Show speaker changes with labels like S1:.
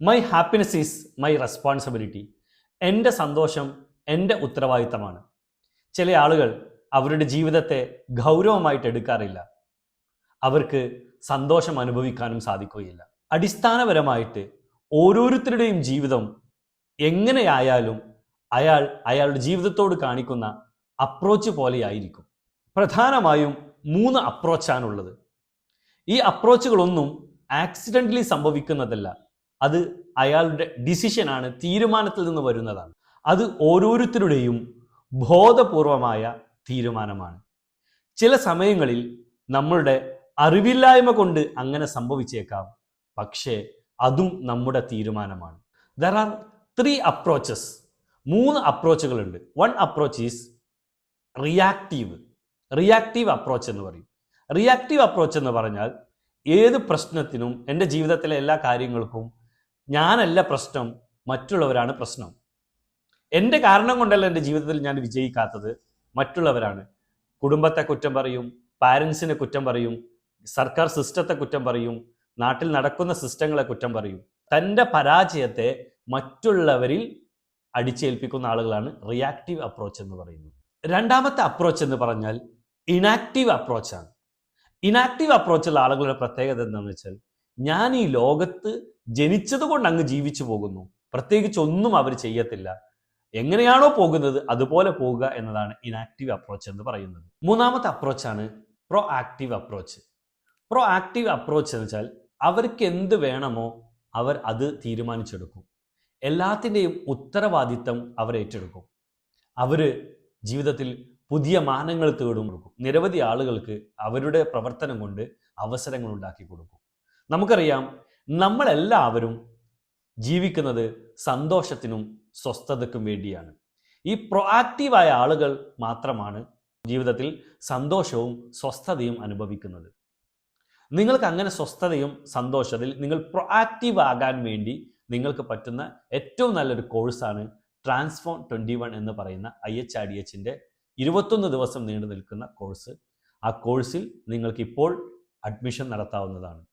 S1: My happiness is my responsibility എന്റെ സന്തോഷം എന്റെ ഉത്തരവാദിത്തമാണ്. ചില ആളുകൾ അവരുടെ ജീവിതത്തെ ഗൗരവമായിട്ട് എടുക്കാറില്ല. അവർക്ക് സന്തോഷം അനുഭവിക്കാനും സാധിക്കുകയില്ല. അടിസ്ഥാനപരമായിട്ട് ഓരോരുത്തരുടെയും ജീവിതം എങ്ങനെയായാലും അയാൾ അയാളുടെ ജീവിതത്തോട് കാണിക്കുന്ന അപ്രോച്ച് പോലെയായിരിക്കും. പ്രധാനമായും മൂന്ന് അപ്രോച്ചാണുള്ളത് ഈ അപ്രോച്ചുകളൊന്നും ആക്സിഡന്റലി സംഭവിക്കുന്നതല്ല. അത് അയാളുടെ ഡിസിഷനാണ് തീരുമാനത്തിൽ നിന്ന് വരുന്നതാണ്. അത് ഓരോരുത്തരുടെയും ബോധപൂർവമായ തീരുമാനമാണ്. ചില സമയങ്ങളിൽ നമ്മളുടെ അറിവില്ലായ്മ കൊണ്ട് അങ്ങനെ സംഭവിച്ചേക്കാം പക്ഷേ അതും നമ്മുടെ തീരുമാനമാണ്. ദർ ആർ ത്രീ അപ്രോച്ചസ് മൂന്ന് അപ്രോച്ചുകളുണ്ട് one approach is reactive reactive approach എന്ന് പറയും. റിയാക്റ്റീവ് അപ്രോച്ച് എന്ന് പറഞ്ഞാൽ ഏത് പ്രശ്നത്തിനും എന്റെ ജീവിതത്തിലെ എല്ലാ കാര്യങ്ങൾക്കും ഞാനല്ല പ്രശ്നം മറ്റുള്ളവരാണ് പ്രശ്നം. എന്റെ കാരണം കൊണ്ടല്ല എന്റെ ജീവിതത്തിൽ ഞാൻ വിജയിക്കാത്തത്. മറ്റുള്ളവരാണ്. കുടുംബത്തെ കുറ്റം പറയും പാരൻസിനെ കുറ്റം പറയും സർക്കാർ സിസ്റ്റത്തെ കുറ്റം പറയും നാട്ടിൽ നടക്കുന്ന സിസ്റ്റങ്ങളെ കുറ്റം പറയും. തന്റെ പരാജയത്തെ മറ്റുള്ളവരിൽ അടിച്ചേൽപ്പിക്കുന്ന ആളുകളാണ് റിയാക്റ്റീവ് അപ്രോച്ച് എന്ന് പറയുന്നത്. രണ്ടാമത്തെ അപ്രോച്ച് എന്ന് പറഞ്ഞാൽ ഇനാക്റ്റീവ് അപ്രോച്ചാണ് ഇനാക്റ്റീവ് അപ്രോച്ചുള്ള ആളുകളുടെ പ്രത്യേകത എന്താണെന്ന് വെച്ചാൽ ഞാൻ ഈ ലോകത്ത് ജനിച്ചത് കൊണ്ട് അങ്ങ് ജീവിച്ചു പോകുന്നു. പ്രത്യേകിച്ച് ഒന്നും അവർ ചെയ്യത്തില്ല. എങ്ങനെയാണോ പോകുന്നത് അതുപോലെ പോകുക എന്നതാണ് ഇനാക്റ്റീവ് അപ്രോച്ച് എന്ന് പറയുന്നത്. മൂന്നാമത്തെ അപ്രോച്ചാണ് proactive approach proactive approach എന്ന് വെച്ചാൽ അവർക്ക് എന്ത് വേണമോ അവർ അത് തീരുമാനിച്ചെടുക്കും. എല്ലാത്തിന്റെയും ഉത്തരവാദിത്തം അവർ ഏറ്റെടുക്കും. അവർ ജീവിതത്തിൽ പുതിയ മാനങ്ങൾ തേടും. കൊടുക്കും നിരവധി ആളുകൾക്ക് അവരുടെ പ്രവർത്തനം കൊണ്ട് അവസരങ്ങൾ ഉണ്ടാക്കി കൊടുക്കും. നമുക്കറിയാം നമ്മളെല്ലാവരും ജീവിക്കുന്നത് സന്തോഷത്തിനും സ്വസ്ഥതയ്ക്കും വേണ്ടിയാണ്. ഈ പ്രൊആക്റ്റീവായ ആളുകൾ മാത്രമാണ് ജീവിതത്തിൽ സന്തോഷവും സ്വസ്ഥതയും അനുഭവിക്കുന്നത്. നിങ്ങൾക്ക് അങ്ങനെ സ്വസ്ഥതയും സന്തോഷത്തിൽ നിങ്ങൾ പ്രൊആക്റ്റീവ് ആകാൻ വേണ്ടി നിങ്ങൾക്ക് പറ്റുന്ന ഏറ്റവും നല്ലൊരു കോഴ്സാണ് ട്രാൻസ്ഫോം ട്വന്റി വൺ എന്ന് പറയുന്ന ഐ എച്ച് ആർ ഡി എച്ചിന്റെ ഇരുപത്തൊന്ന് ദിവസം നീണ്ടു നിൽക്കുന്ന കോഴ്സ്. ആ കോഴ്സിൽ നിങ്ങൾക്ക് ഇപ്പോൾ അഡ്മിഷൻ നടത്താവുന്നതാണ്.